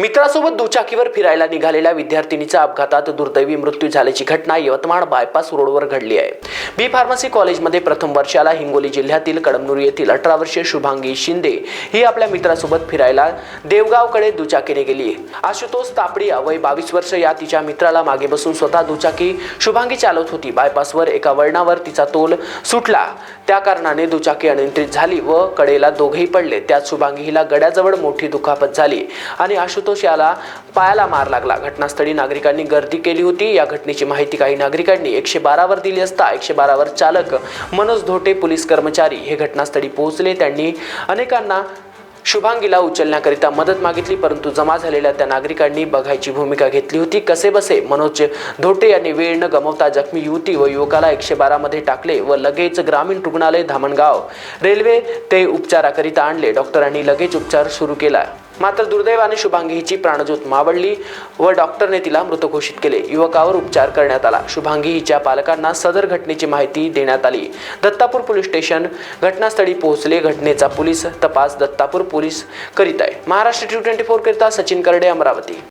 मित्रासोबत दुचाकीवर फिरायला निघालेल्या विद्यार्थिनीचा अपघातात दुर्दैवी मृत्यू झाल्याची घटना यवतमाळ बायपास रोडवर घडली आहे. बी फार्मसी कॉलेजमध्ये प्रथम वर्षाला हिंगोली जिल्ह्यातील कडमनुरी येथील अठरा वर्षीय शुभांगी शिंदे ही आपल्या मित्रासोबत फिरायला देवगावकडे दुचाकीने गेली. आशुतोष तापडिया वय बावीस वर्ष या तिच्या मित्राला मागे बसून स्वतः दुचाकी शुभांगी चालवत होती. बायपासवर एका वळणावर तिचा तोल सुटला. त्या कारणाने दुचाकी अनियंत्रित झाली व कडेला दोघेही पडले. त्यात शुभांगी हिला गड्याजवळ मोठी दुखापत झाली आणि आशुतोष याला पायाला मार लागला. घटनास्थळी नागरिकांनी गर्दी केली होती. या घटनेची माहिती काही नागरिकांनी एकशे बारावर दिली असता एकशे बारावर चालक मनोज धोटे पोलीस कर्मचारी हे घटनास्थळी पोहोचले. त्यांनी अनेकांना शुभांगीला उचलण्याकरिता मदत मागितली परंतु जमा झालेल्या त्या नागरिकांनी बघायची भूमिका घेतली होती. कसे बसे? मनोज धोटे यांनी वेळ न गमवता जखमी युवती व युवकाला एकशे बारामध्ये टाकले व लगेच ग्रामीण रुग्णालय धामणगाव रेल्वे ते उपचाराकरिता आणले. डॉक्टरांनी लगेच उपचार सुरू केला. मात्र दुर्दैवाने शुभांगी हिची प्राणज्योत मावळली व डॉक्टरने तिला मृत घोषित केले. युवकावर उपचार करण्यात आला. शुभांगी हिच्या पालकांना सदर घटनेची माहिती देण्यात आली. दत्तापूर पोलीस स्टेशन घटनास्थळी पोहोचले. घटनेचा पोलीस तपास दत्तापूर पोलीस करीत आहे. महाराष्ट्र टी ट्वेंटी फोर करिता सचिन करडे अमरावती.